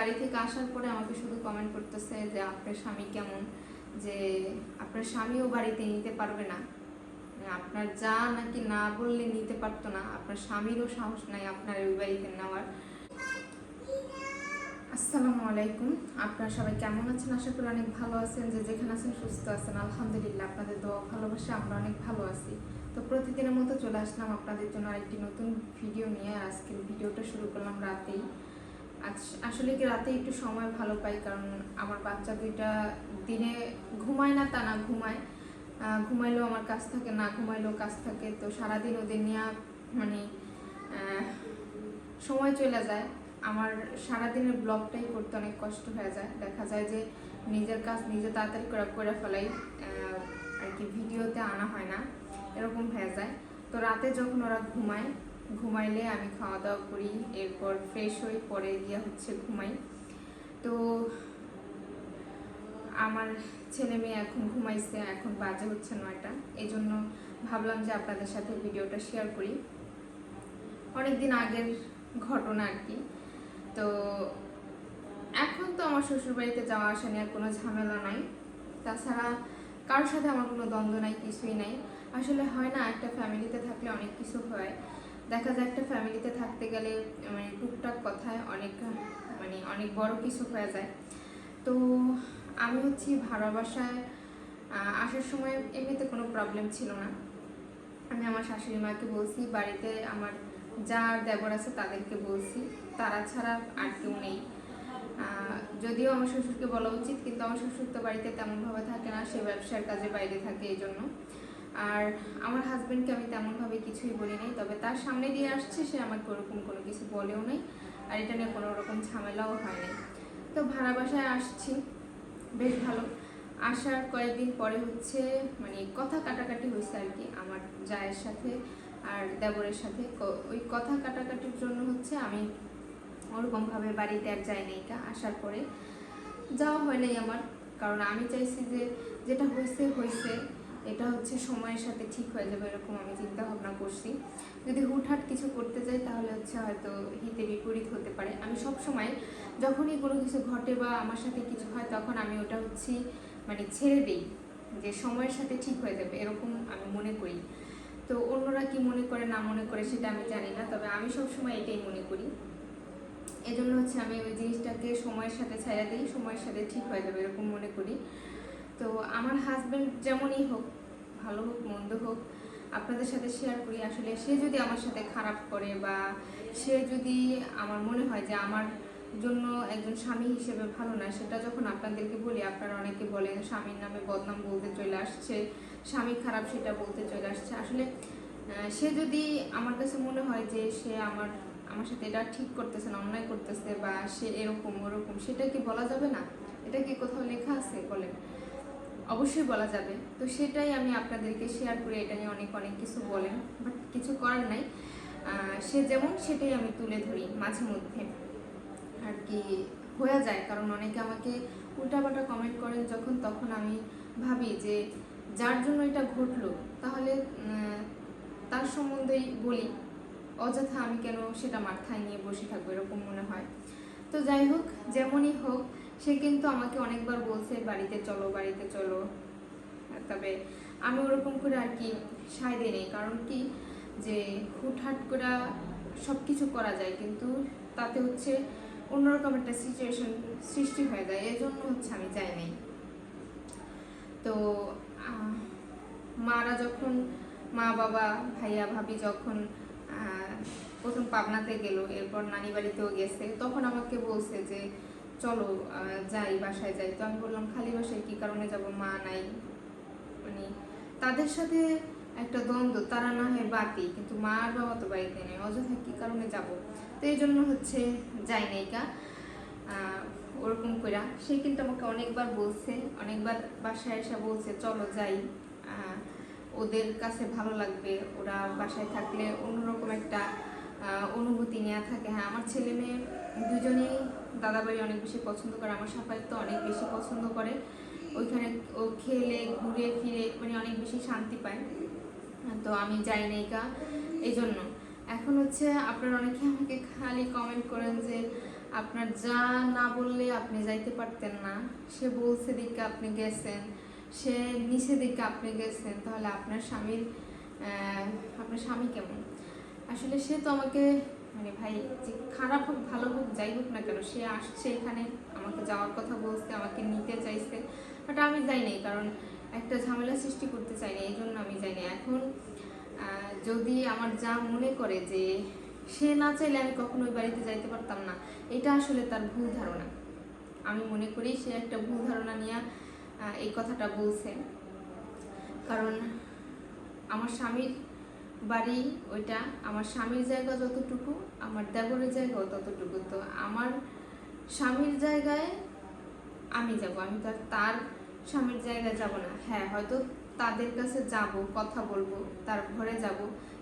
বাড়ি থেকে আসার পরে আমাকে শুধু কমেন্ট করতেছে যে আপনার স্বামী কেমন? যে আপনার স্বামীও বাড়িতে নিতে পারবে না। আপনার যা নাকি না বললে নিতে পারতো না। আপনার স্বামীরও সাহস নাই আপনার ওই বাড়িতে নেওয়ার। আসসালামু আলাইকুম। আপনারা সবাই কেমন আছেন? আশা করি অনেক ভালো আছেন। যে যেখানে আছেন সুস্থ আছেন। আলহামদুলিল্লাহ, আপনাদের দোয়া ভালোবাসা আমরা অনেক ভালো আছি। তো প্রতিদিনের মতো চলে আসলাম আপনাদের জন্য আরেকটি নতুন ভিডিও নিয়ে। আজকের ভিডিওটা শুরু করলাম রাতেই। আসলে কি রাতে একটু সময় ভালো পাই? কারণ আমার বাচ্চা দুইটা দিনে ঘুমায় না, তা না ঘুমায়। ঘুমাইলেও আমার কাজ থাকে, না ঘুমাইলেও কাজ থাকে। তো সারাদিন ওদের নিয়ে মানে সময় চলে যায়। আমার সারাদিনের ব্লগটাই করতে অনেক কষ্ট হয়ে যায়। দেখা যায় যে নিজের কাজ নিজে তাড়াতাড়ি করে করে ফেলাই। আর কি ভিডিওতে আনা হয় না। এরকম হয়ে যায়। তো রাতে যখন ওরা ঘুমায় ঘুমাইলে আমি খাওয়া দাওয়া করি, এরপর ফ্রেশ হই, পরে গিয়ে হচ্ছে ঘুমাই। তো আমার ছেলে মেয়ে এখন ঘুমাইছে, এখন বাজে হচ্ছে নয়টা। এই জন্য ভাবলাম যে আপনাদের সাথে ভিডিওটা শেয়ার করি। অনেকদিন আগের ঘটনা আর কি। তো এখন তো আমার শ্বশুরবাড়িতে যাওয়া আসা নিয়ে কোনো ঝামেলা নাই। তাছাড়া কারোর সাথে আমার কোনো দ্বন্দ্ব নাই, কিছুই নাই। আসলে হয় না, একটা ফ্যামিলিতে থাকলে অনেক কিছু হয়। দেখা যায় একটা ফ্যামিলিতে থাকতে গেলে মানে টুকটাক কথায় অনেক মানে অনেক বড় কিছু হয়ে যায়। তো আমি হচ্ছি ভাড়া বাসায় আসার সময় এমনিতে কোনো প্রবলেম ছিল না। আমি আমার শাশুড়ি মাকে বলছি, বাড়িতে আমার যার দেবর আছে তাদেরকে বলছি, তারা ছাড়া আর কেউ নেই। যদিও আমার শ্বশুরকে বলা উচিত, কিন্তু আমার শ্বশুর তো বাড়িতে তেমনভাবে থাকে না, সে ব্যবসার কাজে বাইরে থাকে এই জন্য আর আমার হাজব্যান্ডকে আমি তেমনভাবে কিছুই বলি নাই, তবে তার সামনে দিয়ে আসছে, সে আমাকে ওরকম কোনো কিছু বলেও নাই, আর এটা নিয়ে কোনো রকম ঝামেলাও হয় নাই। তো ভাড়া বাসায় আসছি, বেশ ভালো। আসার কয়েকদিন পরে হচ্ছে মানে কথা কাটাকাটি হয়েছে আর কি আমার জায়ের সাথে আর দেবরের সাথে। ওই কথা কাটাকাটির জন্য হচ্ছে আমি ওরকমভাবে বাড়িতে আর যাই নাই আসার পরে। যাওয়া হয় নাই আমার, কারণ আমি চাইছি যে যেটা হয়েছে হয়েছে। এটা হচ্ছে সময়ের সাথে ঠিক হয়ে যাবে এরকম আমি চিন্তা ভাবনা করছি। যদি হুটহাট কিছু করতে যাই তাহলে হচ্ছে হয়তো হিতে বিপরীত হতে পারে। আমি সব সময় যখনই কোনো কিছু ঘটে বা আমার সাথে কিছু হয় তখন আমি ওটা হচ্ছে মানে ছেড়ে দিই যে সময়ের সাথে ঠিক হয়ে যাবে এরকম আমি মনে করি। তো অন্যরা কি মনে করে না মনে করে সেটা আমি জানি না, তবে আমি সব সময় এটাই মনে করি। এজন্য হচ্ছে আমি ওই জিনিসটাকে সময়ের সাথে ছেড়ে দিই, সময়ের সাথে ঠিক হয়ে যাবে এরকম মনে করি। তো আমার হাজব্যান্ড যেমনই হোক, ভালো হোক, মন্দ হোক, আপনাদের সাথে শেয়ার করি। আসলে সে যদি আমার সাথে খারাপ করে বা সে যদি আমার মনে হয় যে আমার জন্য একজন স্বামী হিসেবে ভালো না, সেটা যখন আপনাদেরকে বলি, আপনারা অনেকে বলেন, স্বামীর নামে বদনাম বলতে চলে আসছে, স্বামী খারাপ সেটা বলতে চলে আসছে। আসলে সে যদি আমার কাছে মনে হয় যে সে আমার আমার সাথে এটা ঠিক করতেছে না, অন্যায় করতেছে বা সে এরকম ওরকম, সেটা কি বলা যাবে না? এটা কি কোথাও লেখা আছে? বলেন। অবশ্যই বলা যাবে। তো সেটাই আমি আপনাদেরকে শেয়ার করি এটা নিয়ে অনেক অনেক কিছু বলেন। বাট কিছু করার নাই। সে যেমন সেটাই আমি তুলে ধরি মাঝে মধ্যে। আর কি হয়ে যায়। কারণ অনেকে আমাকে উল্টাপাল্টা কমেন্ট করেন যখন, তখন আমি ভাবি যে যার জন্য এটা ঘটলো, তাহলে তার সম্বন্ধেই বলি। অযথা আমি কেন সেটা মাথায় নিয়ে বসে থাকব, এরকম মনে হয়। তো যাই হোক, যেমনই হোক সে কিন্তু আমাকে অনেকবার বলছে, বাড়িতে চলো বাড়িতে চলো। তবে আমি ওরকম করে আর কি সায় দিই নেই। কারণ কি? যে হুটহাট করে সব কিছু করা যায়, কিন্তু তাতে হচ্ছে অন্যরকম একটা সিচুয়েশন সৃষ্টি হয়ে যায়। এই জন্য হচ্ছে আমি যাই নাই। তো মারা যখন, মা, বাবা, ভাইয়া, ভাবি যখন প্রথম পাবনাতে গেল, এরপর নানি বাড়িতেও গেছে, তখন আমাকে বলছে যে চলো যাই বাসায়, যাই। তো আমি বললাম, খালি বাসায় কি কারণে যাব? মা নাই। মানে তাদের সাথে একটা দ্বন্দ্ব, তারা না হয় বাতি কিন্তু মা আর বাবা তো বাড়িতে নেই। অযথা কি কারণে যাব? তো এই জন্য হচ্ছে যাই নাই কা ওরকম কইরা সে কিন্তু আমাকে অনেকবার বলছে, অনেকবার বাসায় এসে বলছে, চলো যাই। ওদের কাছে ভালো লাগবে, ওরা বাসায় থাকলে অন্যরকম একটা অনুভূতি নেওয়া থাকে। হ্যাঁ আমার ছেলে মেয়ে দুজনেই দাদাবাড়ি অনেক বেশি পছন্দ করে, আমার সাফাই তো অনেক বেশি পছন্দ করে। ওইখানে ও খেলে, ঘুরে ফিরে মানে অনেক বেশি শান্তি পায়। তো আমি যাই নাই কা এই জন্য এখন হচ্ছে আপনারা অনেকে আমাকে খালি কমেন্ট করেন যে, আপনার যা না বললে আপনি যাইতে পারতেন না। সে বলছে দিকে আপনি গেছেন, সে নিচে দিকে আপনি গেছেন, তাহলে আপনার স্বামীর আপনার স্বামী কেমন? আসলে সে তো আমাকে মানে ভাই, যে খারাপ হোক, ভালো হোক, যাই হোক না কেন, সে আসছে এখানে, আমাকে যাওয়ার কথা বলছে, আমাকে নিতে চাইছে। বাট আমি যাই নাই, কারণ একটা ঝামেলা সৃষ্টি করতে চাই না এই জন্য আমি যাই না এখন যদি আমার যা মনে করে যে সে না চাইলে আমি কখনো ওই বাড়িতে যাইতে পারতাম না, এটা আসলে তার ভুল ধারণা। আমি মনে করি সে একটা ভুল ধারণা নিয়ে এই কথাটা বলছে। কারণ আমার স্বামীর বাড়ি, ওইটা, আমার স্বামীর জায়গা যতটুকু, আমার দেবরের জায়গাও ততটুকু। তো আমার স্বামীর জায়গায় আমি যাব, আমি তো আর তার স্বামীর জায়গায় যাব না। হ্যাঁ হয়তো তাদের কাছে যাব, কথা বলব, তার ঘরে যাব।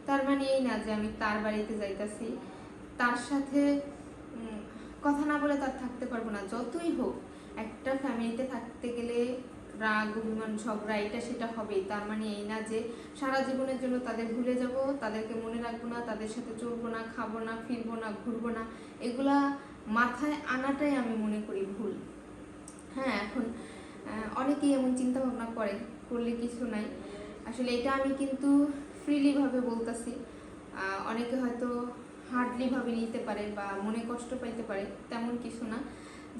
তার মানে এই না যে আমি তার বাড়িতে যাইতাছি। তার সাথে কথা না বলে তার থাকতে পারব না। যতই হোক, একটা ফ্যামিলিতে থাকতে গেলে রাগ, অভিমান, ঝগড়া, এটা সেটা হবেই। তার মানে এই না যে সারা জীবনের জন্য তাদের ভুলে যাব, তাদেরকে মনে রাখব না, তাদের সাথে চলবো না, খাব না, ফিরবো না, ঘুরবো না, এগুলা মাথায় আনাটাই আমি মনে করি ভুল। হ্যাঁ এখন অনেকেই এমন চিন্তা ভাবনা করে, করলে কিছু নাই। আসলে এটা আমি কিন্তু ফ্রিলি ভাবে বলতাছি অনেকে হয়তো হার্ডলিভাবে নিতে পারে বা মনে কষ্ট পাইতে পারে, তেমন কিছু না।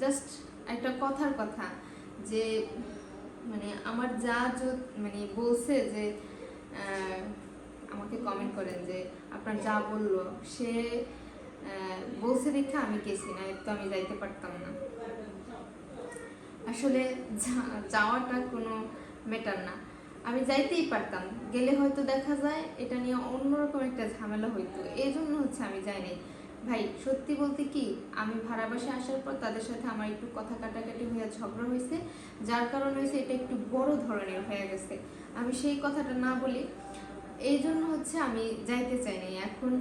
জাস্ট একটা কথার কথা যে মানে আমার যা মানে বলছে যে আমাকে কমেন্ট করেন যে, আপনার যা বলল, সে বলছে দেখে আমি গেছি, না তো আমি যাইতে পারতাম না। আসলে যাওয়াটা কোনো ম্যাটার না। আমি যাইতেই পারতাম। গেলে হয়তো দেখা যায়, এটা নিয়ে অন্যরকম একটা ঝামেলা হইতো। এই জন্য হচ্ছে আমি যাই নাই ভাই, সত্যি বলতে কি, আমি ভাড়া বাসে আসার পর তাদের সাথে আমার একটু কথা কাটাকাটি হয়ে ঝগড়া হয়েছে যার কারণে হয়েছে এটা একটু বড় ধরনের হয়ে গেছে। আমি সেই কথাটা না বলি, এই জন্য হচ্ছে আমি যাইতে চাই নাই। এখন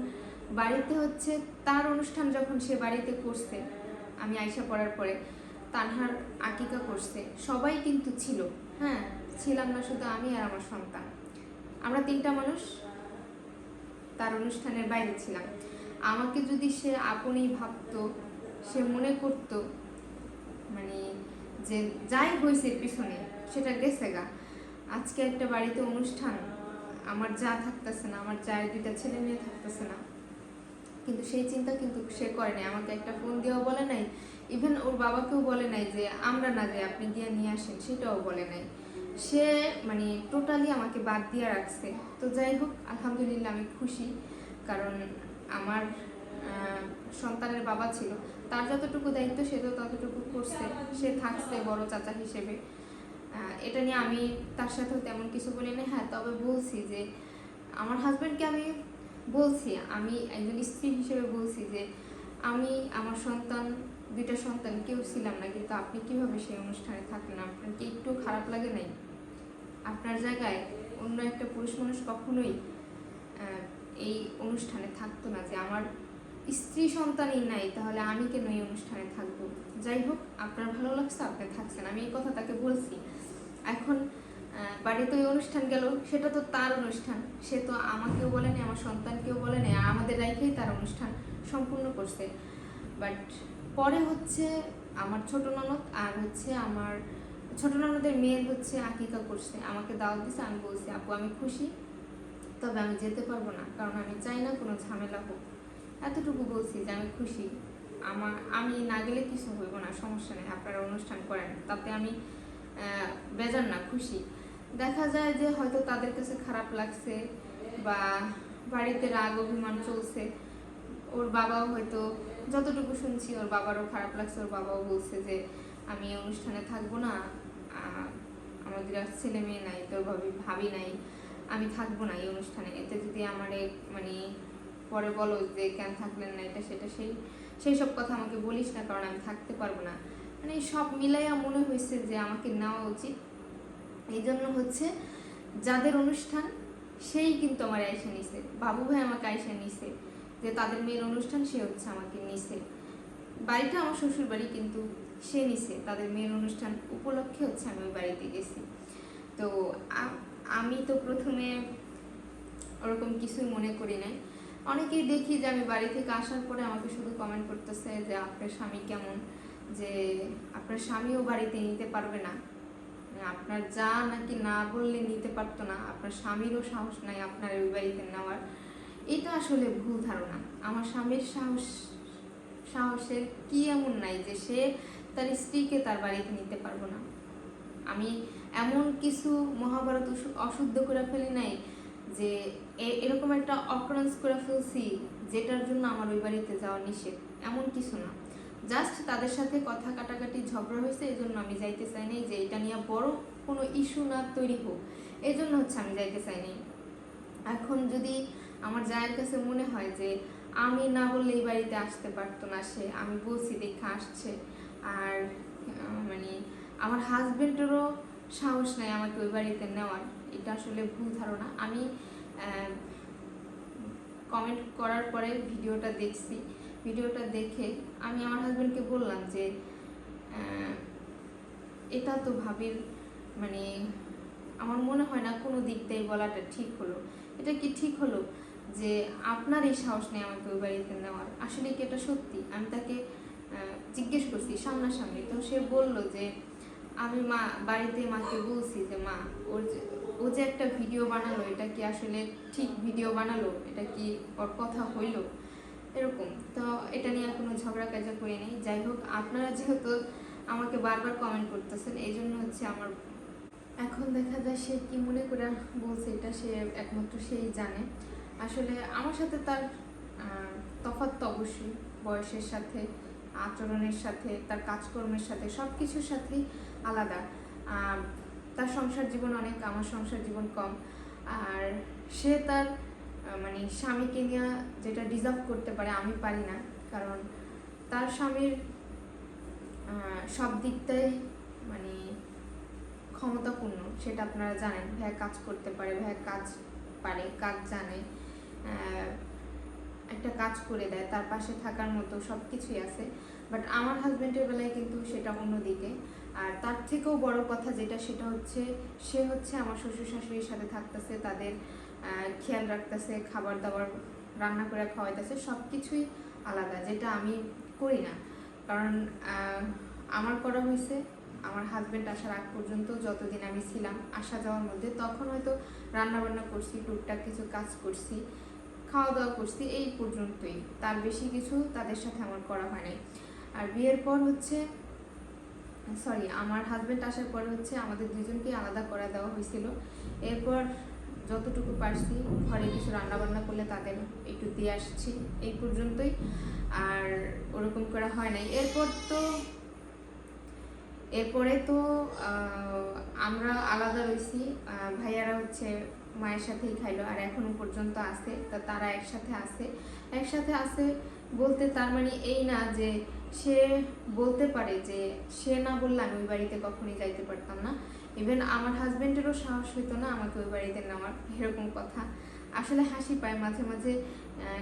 বাড়িতে হচ্ছে তার অনুষ্ঠান যখন সে বাড়িতে করছে, আমি আয়সা পড়ার পরে তানহার আকিকা করছে। সবাই কিন্তু ছিল হ্যাঁ ছিলাম না শুধু আমি আর আমার সন্তান। আমরা তিনটা মানুষ, তার অনুষ্ঠানের বাইরে ছিলাম। আমাকে যদি সে আপনই ভাবতো, সে মনে করত মানে যে যাই হয়েছে পিছনে, সেটা গেছে গা। আজকে একটা বাড়িতে অনুষ্ঠান, আমার যা থাকতেছে না, আমার যার দুইটা ছেলে মেয়ে থাকতেছে না। কিন্তু সেই চিন্তা কিন্তু সে করে নাই, আমাকে একটা ফোন দিয়েও বলে নাই। ইভেন ওর বাবাকেও বলে নাই যে, আমরা না যে আপনি গিয়ে নিয়ে আসেন, সেটাও বলে নাই। সে মানে টোটালি আমাকে বাদ দিয়ে রাখছে। তো যাই হোক, আলহামদুলিল্লাহ আমি খুশি, কারণ আমার সন্তানের বাবা ছিল, তার যতটুকু দায়িত্ব সে তো ততটুকু করছে, সে থাকছে বড় চাচা হিসেবে। এটা নিয়ে আমি তার সাথেও তেমন কিছু বলি না হ্যাঁ তবে বলছি যে, আমার হাজব্যান্ডকে আমি বলছি, আমি একজন স্ত্রী হিসেবে বলছি যে, আমি আমার সন্তান, দুইটা সন্তান, কেউ ছিলাম না, কিন্তু আপনি কীভাবে সেই অনুষ্ঠানে থাকলেন? আপনার কি একটু খারাপ লাগে নাই? আপনার জায়গায় অন্য একটা পুরুষ মানুষ কখনোই এই অনুষ্ঠানে থাকতো না যে আমার স্ত্রী সন্তানই নাই, তাহলে আমি কেন এই অনুষ্ঠানে থাকব? যাই হোক, আপনার ভালো লাগছে, আপনি থাকছেন। আমি এই কথা তাকে বলছি। এখন বাড়িতে ওই অনুষ্ঠান গেল, সেটা তো তার অনুষ্ঠান। সে তো আমাকেও বলে নাই আমার সন্তানকেও বলে নাই আমাদের রাইখেই তার অনুষ্ঠান সম্পূর্ণ করছে। বাট পরে হচ্ছে আমার ছোট ননদ আর হচ্ছে আমার ছোট ননদের মেয়ের হচ্ছে আকিকা করছে। আমাকে দাওয়াত দিছে, আমি বলছি, আপু, আমি খুশি। তবে আমি যেতে পারব না, কারণ আমি চাই না কোনো ঝামেলা হোক। এতটুকু বলছি যে আমি খুশি। আমার, আমি না গেলে কিছু হইব না, সমস্যা নেই, আপনারা অনুষ্ঠান করেন। তাতে আমি বেজার না, খুশি। দেখা যায় যে হয়তো তাদের কাছে খারাপ লাগছে বা বাড়িতে রাগ, অভিমান চলছে। ওর বাবাও হয়তো যতটুকু শুনছি, ওর বাবারও খারাপ লাগছে, ওর বাবাও বলছে যে আমি অনুষ্ঠানে থাকব না। আমাদের আর ছেলে মেয়ে নাই তোর ভাবি ভাবি নাই। আমি থাকব না এই অনুষ্ঠানে। এতে যদি আমার মানে পরে বলো যে কেন থাকলেন না, এটা সেটা সেই সেই সব কথা আমাকে বলিস না, কারণ আমি থাকতে পারব না। মানে সব মিলাইয়া মনে হয়েছে যে আমাকে নেওয়া উচিত। এই জন্য হচ্ছে যাদের অনুষ্ঠান, সেই কিন্তু আমার আয়সা নিছে। বাবু ভাই আমাকে আয়সা নিছে যে তাদের মেয়ের অনুষ্ঠান, সে হচ্ছে আমাকে নিছে। বাড়িটা আমার শ্বশুর বাড়ি কিন্তু সে নিছে। তাদের মেয়ের অনুষ্ঠান উপলক্ষে হচ্ছে আমি ওই বাড়িতে গেছি। তো আমি তো প্রথমে ওরকম কিছুই মনে করি নাই। অনেকেই দেখি যে আমি বাড়ি থেকে আসার পরে আমাকে শুধু কমেন্ট করতেছে যে, আপনার স্বামী কেমন? যে, আপনার স্বামীও বাড়িতে নিতে পারবে না। আপনার যা নাকি না বললে নিতে পারতো না। আপনার স্বামীরও সাহস নাই আপনার ওই বাড়িতে নেওয়ার। এটা আসলে ভুল ধারণা। আমার স্বামীর সাহস, সাহসের কি এমন নাই যে সে তার স্ত্রীকে তার বাড়িতে নিতে পারব না। আমি এমন কিছু মহাভারত অশুদ্ধ করে ফেলি নাই যে এরকম একটা অকরেন্স করে ফেলছি যেটার জন্য আমার ওই বাড়িতে যাওয়া নিষেধ। এমন কিছু না। জাস্ট তাদের সাথে কথা কাটাকাটি ঝগড়া হয়েছে এই জন্য আমি যাইতে চাই নাই যে এটা নিয়ে বড় কোনো ইস্যু না তৈরি হোক। এই জন্য হচ্ছে আমি যাইতে চাই নাই। এখন যদি আমার জায়ের কাছে মনে হয় যে আমি না বললে এই বাড়িতে আসতে পারতো না সে, আমি বলছি, দেখে আসছে। আর মানে আমার হাজবেন্ডেরও সাহস নাই আমাকে ওই বাড়িতে নেওয়ার। এটা আসলে ভুল ধারণা। আমি কমেন্ট করার পরে ভিডিওটা দেখছি। ভিডিওটা দেখে আমি আমার হাজব্যান্ডকে বললাম যে এটা তো ভাবির মানে আমার মনে হয় না কোনো দিক বলাটা ঠিক হলো। এটা কি ঠিক হলো যে আপনার এই সাহস নেই আমাকে ওই বাড়িতে নেওয়ার? আসলে কি এটা সত্যি? আমি তাকে জিজ্ঞেস করছি সামনাসামনি। তো সে বলল যে আমি মা, বাড়িতে মাকে বলছি যে, মা, ওর ও যে একটা ভিডিও বানালো, এটা কি আসলে ঠিক ভিডিও বানালো? এটা কি ওর কথা হইল? এরকম। তো এটা নিয়ে কোনো ঝগড়া কাজা করি নাই। যাই হোক, আপনারা যেহেতু আমাকে বারবার কমেন্ট করতেছেন এই জন্য হচ্ছে আমার এখন দেখা যায় সে কি মনে করে বলছে, এটা সে একমাত্র সেই জানে। আসলে আমার সাথে তার তফাৎ তো অবশ্যই। বয়সের সাথে, আচরণের সাথে, তার কাজকর্মের সাথে সব কিছুর সাথেই আলাদা। তার সংসার জীবন অনেক, আমার সংসার জীবন কম। আর সে তার মানে স্বামীকে নিয়ে যেটা ডিজার্ভ করতে পারে, আমি পারি না। কারণ তার স্বামীর সব দিকটাই মানে ক্ষমতাপূর্ণ, সেটা আপনারা জানেন। ভাইয়া কাজ করতে পারে, ভাইয়া কাজ পারে, কাজ জানে। একটা কাজ করে দেয়, তার পাশে থাকার মতো সব কিছুই আছে। বাট আমার হাজব্যান্ডের বেলায় কিন্তু সেটা অন্যদিকে। আর তার থেকেও বড় কথা যেটা সেটা হচ্ছে, সে হচ্ছে আমার শ্বশুর শাশুড়ির সাথে থাকতেছে, তাদের খেয়াল রাখতেছে খাবার দাবার রান্না করে খাওয়াইতেছে সব কিছুই আলাদা, যেটা আমি করি না। কারণ আমার করা হয়েছে, আমার হাজব্যান্ড আসার আগ পর্যন্ত যতদিন আমি ছিলাম আসা যাওয়ার মধ্যে, তখন হয়তো রান্না বান্না করছি, টুকটাক কিছু কাজ করছি খাওয়া দাওয়া করছি, এই পর্যন্তই। তার বেশি কিছু তাদের সাথে আমার করা হয় নাই আর বিয়ের পর হচ্ছে সরি আমার হাজব্যান্ড আসার পরে হচ্ছে আমাদের দুজনকে আলাদা করে দেওয়া হয়েছিল। এরপর যতটুকু পারছি, ঘরে কিছু রান্না বান্না করলে তাদের একটু দিয়ে আসছি, এই পর্যন্তই। আর ওরকম করা হয় নাই। এরপর তো, এরপরে তো আমরা আলাদা রয়েছি। ভাইয়ারা হচ্ছে মায়ের সাথেই খাইলো, আর এখনও পর্যন্ত আছে। তা তারা একসাথে আছে। একসাথে আছে বলতে তার মানে এই না যে সে বলতে পারে যে সে না বললে আমি ওই বাড়িতে কখনই যাইতে পারতাম না। ইভেন আমার হাজব্যান্ডেরও সাহস হইতো না আমাকে ওই বাড়িতে নেওয়ার, এরকম কথা। আসলে হাসি পায় মাঝে মাঝে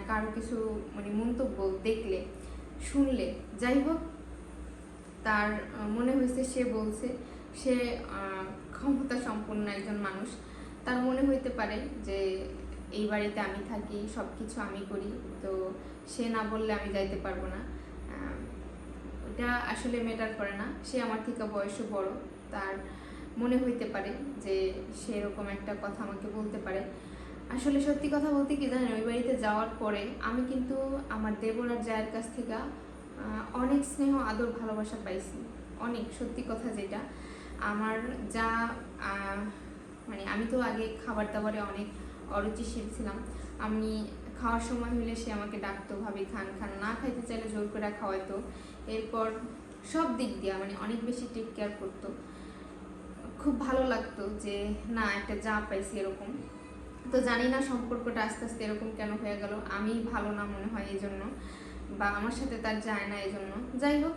কারও কিছু মানে মন্তব্য দেখলে, শুনলে। যাই হোক, তার মনে হয়েছে সে বলছে, সে ক্ষমতা সম্পন্ন একজন মানুষ। তার মনে হইতে পারে যে এই বাড়িতে আমি থাকি সব কিছু আমি করি, তো সে না বললে আমি যাইতে পারব না। ওটা আসলে ম্যাটার করে না। সে আমার থেকে বয়সে বড়। তার মনে হইতে পারে যে সে এরকম একটা কথা আমাকে বলতে পারে। আসলে সত্যি কথা বলতে কি জানেন, ওই বাড়িতে যাওয়ার পরে আমি কিন্তু আমার দেবর জায়ের কাছ থেকে অনেক স্নেহ, আদর, ভালোবাসা পাইছি। অনেক, সত্যি কথা যেটা। আমার যা মানে আমি তো আগে খাবার দাবারে অনেক অরুচিশীল ছিলাম। আমি খাওয়ার সময় হলে সে আমাকে ডাকতো, ভাবি, খান খান। না খাইতে চাইলে জোর করে খাওয়াইতো। এরপর সব দিক দিয়ে মানে অনেক বেশি টেক কেয়ার করতো। খুব ভালো লাগতো যে, না, একটা যা পাইছি এরকম। তো জানি না সম্পর্কটা আস্তে আস্তে এরকম কেন হয়ে গেল। আমি ভালো না মনে হয় এই জন্য বা আমার সাথে তার যায় না এই জন্য যাই হোক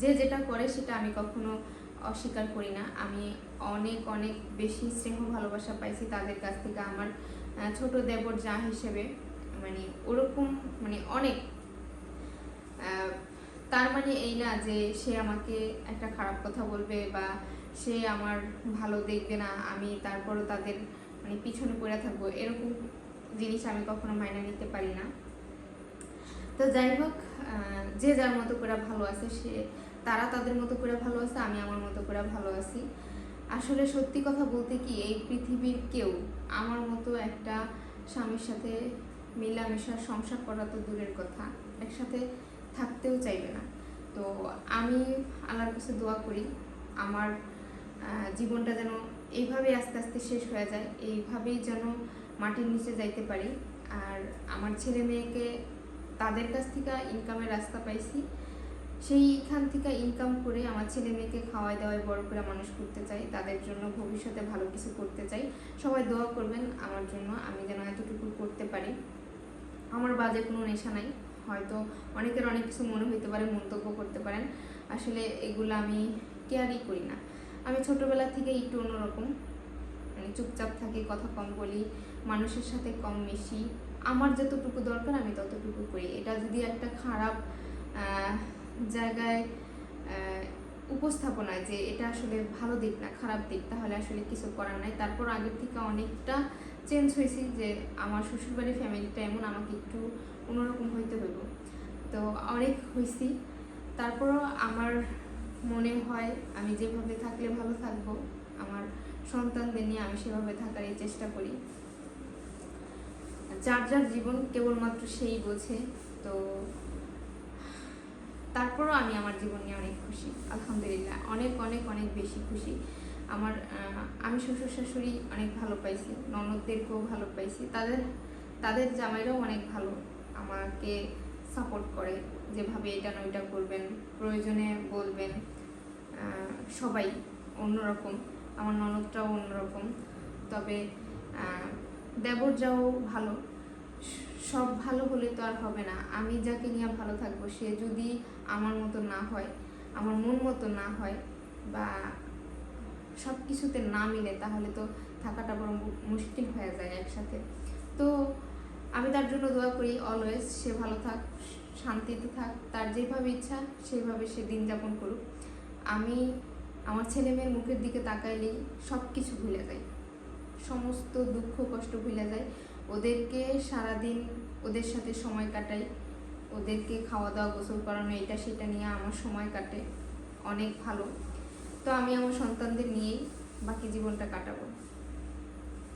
যে যেটা করে সেটা আমি কখনো অস্বীকার করি না। আমি অনেক অনেক বেশি স্নেহ ভালোবাসা পাইছি তাদের কাছ থেকে। আমার ছোট দেবর যা হিসেবে মানে ওরকম মানে অনেক। তার মানে এই না যে সে আমাকে একটা খারাপ কথা বলবে বা সে আমার ভালো দেখবে না, আমি তারপরও তাদের মানে পিছনে পড়ে থাকব, এরকম জিনিস আমি কখনো মাইনে নিতে পারি না। তো যাই হোক যে যার মতো করে ভালো আছে সে, তারা তাদের মতো করে ভালো আছে, আমি আমার মতো করে ভালো আছি। আসলে সত্যি কথা বলতে কি, এই পৃথিবীর কেউ আমার মতো একটা স্বামীর সাথে মিলামেশা, সংসার করা তো দূরের কথা, একসাথে থাকতেও চাইবে না। তো আমি আল্লাহর কাছে দোয়া করি, আমার জীবনটা যেন এইভাবেই আস্তে আস্তে শেষ হয়ে যায়, এইভাবেই যেন মাটির নিচে যাইতে পারি। আর আমার ছেলে মেয়েকে তাদের কাছ থেকে ইনকামের রাস্তা পাইছি। সেইখান থেকে ইনকাম করে আমার ছেলে মেয়েকে খাওয়াই দাওয়াই বড় করে মানুষ করতে চাই, তাদের জন্য ভবিষ্যতে ভালো কিছু করতে চাই। সবাই দোয়া করবেন আমার জন্য, আমি যেন এতটুকু করতে পারি। আমার বাজে কোনো নেশা নাই, হয়তো অনেকের অনেক কিছু মনে হইতে পারে, মন্তব্য করতে পারেন। আসলে এগুলো আমি কেয়ারই করি না। আমি ছোটবেলা থেকে একটু অন্যরকম। মানে চুপচাপ থাকি, কথা কম বলি, মানুষের সাথে কম মিশি। আমার যতটুকু দরকার, আমি ততটুকু করি। এটা যদি একটা খারাপ জায়গায় উপস্থাপনায় যে এটা আসলে ভালো দিক না খারাপ দিক, তাহলে আসলে কিছু করার নাই। তারপর আগের থেকে অনেকটা চেঞ্জ হয়েছি যে আমার শ্বশুরবাড়ির ফ্যামিলিটা এমন আমাকে একটু অন্যরকম হইতে হইব। তো অনেক হয়েছি তারপরও আমার মনে হয় আমি যেভাবে থাকলে ভালো থাকব, আমার সন্তানদের নিয়ে আমি সেভাবে থাকারই চেষ্টা করি। যার যার জীবন কেবলমাত্র সেই বোঝে। তো তারপরও আমি আমার জীবন নিয়ে অনেক খুশি আলহামদুলিল্লাহ। অনেক অনেক অনেক বেশি খুশি। আমার আমি শ্বশুর শাশুড়ি অনেক ভালো পাইছি ননদদেরকেও ভালো পাইছি। তাদের তাদের জামাইরাও অনেক ভালো। আমাকে সাপোর্ট করে যেভাবে এটা ওইটা করবেন প্রয়োজনে বলবেন সবাই অন্যরকম। আমার ননদটাও অন্যরকম। তবে আহ, দেবরজাও ভালো। সব ভালো হলে তো আর হবে না। আমি যাকে নিয়ে ভালো থাকব, সে যদি আমার মতো না হয়, আমার মন মতো না হয় বা সব কিছুতে না মিলে, তাহলে তো থাকাটা বড় মুশকিল হয়ে যায় একসাথে। তো আমি তার জন্য দোয়া করি অলওয়েজ সে ভালো থাক, শান্তিতে থাক, তার যেভাবে ইচ্ছা সেভাবে সে দিন যাপন করুক। আমি আমার ছেলে মেয়ের মুখের দিকে তাকাইলেই সব কিছু ভুলে যাই সমস্ত দুঃখ কষ্ট ভুলে যায়। ওদেরকে সারাদিন ওদের সাথে সময় কাটাই। ওদেরকে খাওয়া দাওয়া গোসল করানো, এটা সেটা নিয়ে আমার সময় কাটে। অনেক ভালো। তো আমি আমার সন্তানদের নিয়েই বাকি জীবনটা কাটাবো।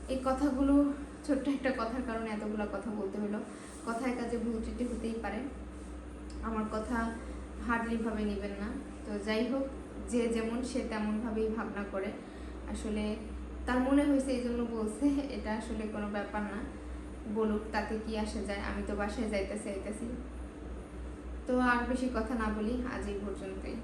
এই কথাগুলো, ছোট্ট একটা কথার কারণে এতগুলো কথা বলতে হলো। কথায় কাজে ভুল ত্রুটি হতেই পারে। আমার কথা হার্ডলিভাবে নেবেন না। তো যাই হোক, যে যেমন সে তেমনভাবেই ভাবনা করে। আসলে তার মনে হয়েছে, এই জন্য বলছে, এটা আসলে কোনো ব্যাপার না। বলুক তাতে কি আসে যায়, আমি তো বাসায় যাইতেছি, আইতেছি। তো আর বেশি কথা না বলি, আজ এই পর্যন্তই।